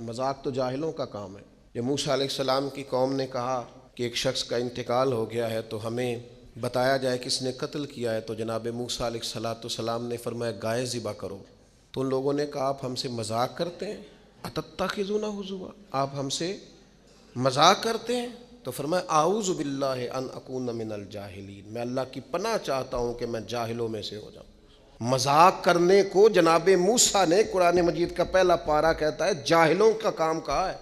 مذاق تو جاہلوں کا کام ہے۔ جب موسیٰ علیہ السلام کی قوم نے کہا کہ ایک شخص کا انتقال ہو گیا ہے تو ہمیں بتایا جائے کس نے قتل کیا ہے تو جناب موسیٰ علیہ السلاۃ السلام نے فرمایا، گائے ذبح کرو۔ تو ان لوگوں نے کہا، آپ ہم سے مذاق کرتے ہیں؟ اتتا خزونہ حضوا۔ آپ ہم سے مذاق کرتے ہیں؟ تو فرمایا، اعوذ باللہ ان اکون من الجاہلین۔ میں اللہ کی پناہ چاہتا ہوں کہ میں جاہلوں میں سے ہو جاؤں۔ مذاق کرنے کو جناب موسیٰ نے قرآن مجید کا پہلا پارا کہتا ہے، جاہلوں کا کام کہا ہے؟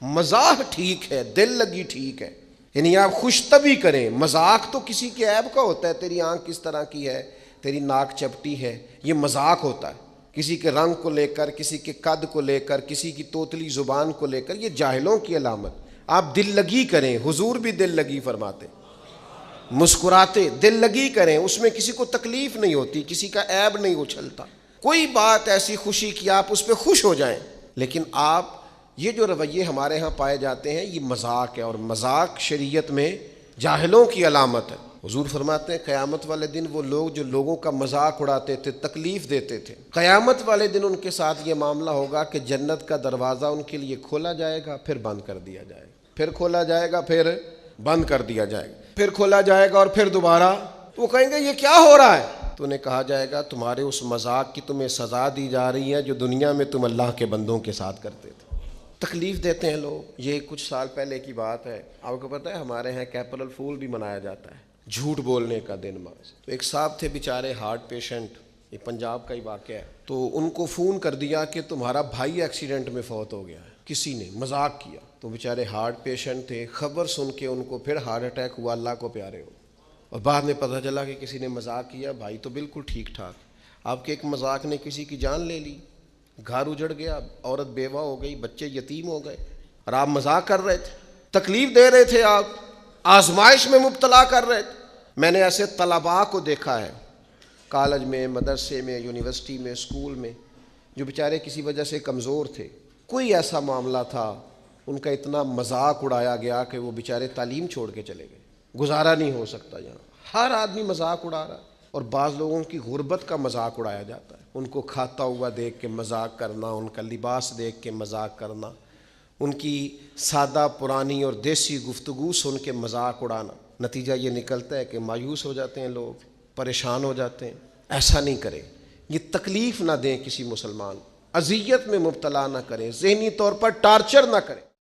مذاق ٹھیک ہے، دل لگی ٹھیک ہے۔ یعنی آپ خوش طبی کریں، مذاق تو کسی کے عیب کا ہوتا ہے، تیری آنکھ کس طرح کی ہے، تیری ناک چپٹی ہے، یہ مذاق ہوتا ہے۔ کسی کے رنگ کو لے کر، کسی کے قد کو لے کر، کسی کی توتلی زبان کو لے کر، یہ جاہلوں کی علامت۔ آپ دل لگی کریں، حضور بھی دل لگی فرماتے۔ مسکراتے، دل لگی کریں، اس میں کسی کو تکلیف نہیں ہوتی، کسی کا عیب نہیں اچھلتا کوئی بات ایسی خوشی کی آپ اس پہ خوش ہو جائیں، لیکن آپ یہ جو رویے ہمارے ہاں پائے جاتے ہیں، یہ مذاق ہے اور مذاق شریعت میں جاہلوں کی علامت ہے۔ حضور فرماتے ہیں، قیامت والے دن وہ لوگ جو لوگوں کا مذاق اڑاتے تھے، تکلیف دیتے تھے۔ قیامت والے دن ان کے ساتھ یہ معاملہ ہوگا کہ جنت کا دروازہ ان کے لیے کھولا جائے گا، پھر بند کر دیا جائے گا۔ پھر کھولا جائے گا، پھر بند کر دیا جائے گا۔ پھر کھولا جائے گا اور پھر دوبارہ وہ کہیں گے، یہ کیا ہو رہا ہے؟ تو انہیں کہا جائے گا، تمہارے اس مذاق کی تمہیں سزا دی جا رہی ہے جو دنیا میں تم اللہ کے بندوں کے ساتھ کرتے تھے۔ تکلیف دیتے ہیں لوگ۔ یہ کچھ سال پہلے کی بات ہے۔ آپ کو پتہ ہے، ہمارے یہاں کیپرل پھول بھی منایا جاتا ہے۔ جھوٹ بولنے کا دن ماس تو ایک صاحب تھے بیچارے ہارٹ پیشنٹ۔ یہ پنجاب کا ہی واقعہ ہے۔ تو ان کو فون کر دیا کہ تمہارا بھائی ایکسیڈنٹ میں فوت ہو گیا ہے۔ کسی نے مذاق کیا۔ تو بیچارے ہارٹ پیشنٹ تھے۔ خبر سن کے ان کو پھر ہارٹ اٹیک ہوا۔ اللہ کو پیارے ہو۔ اور بعد میں پتہ چلا کہ کسی نے مذاق کیا۔ بھائی تو بالکل ٹھیک ٹھاک۔ آپ کے ایک مذاق نے کسی کی جان لے لی۔ گھر اجڑ گیا۔ عورت بیوہ ہو گئی۔ بچے یتیم ہو گئے۔ اور آپ مذاق کر رہے تھے۔ تکلیف دے رہے تھے آپ۔ آزمائش میں مبتلا کر رہے تھے۔ میں نے ایسے طلباء کو دیکھا ہے۔ کالج میں، مدرسے میں، یونیورسٹی میں اسکول میں، جو بیچارے کسی وجہ سے کمزور تھے۔ کوئی ایسا معاملہ تھا، ان کا اتنا مذاق اڑایا گیا کہ وہ بیچارے تعلیم چھوڑ کے چلے گئے۔ گزارا نہیں ہو سکتا یہاں۔ ہر آدمی مذاق اڑا رہا اور بعض لوگوں کی غربت کا مذاق اڑایا جاتا ہے۔ ان کو کھاتا ہوا دیکھ کے مذاق کرنا، ان کا لباس دیکھ کے مذاق کرنا، ان کی سادہ پرانی اور دیسی گفتگو سن کے مذاق اڑانا۔ نتیجہ یہ نکلتا ہے کہ مایوس ہو جاتے ہیں لوگ۔ پریشان ہو جاتے ہیں۔ ایسا نہیں کریں۔ یہ تکلیف نہ دیں کسی مسلمان۔ اذیت میں مبتلا نہ کریں۔ ذہنی طور پر ٹارچر نہ کریں۔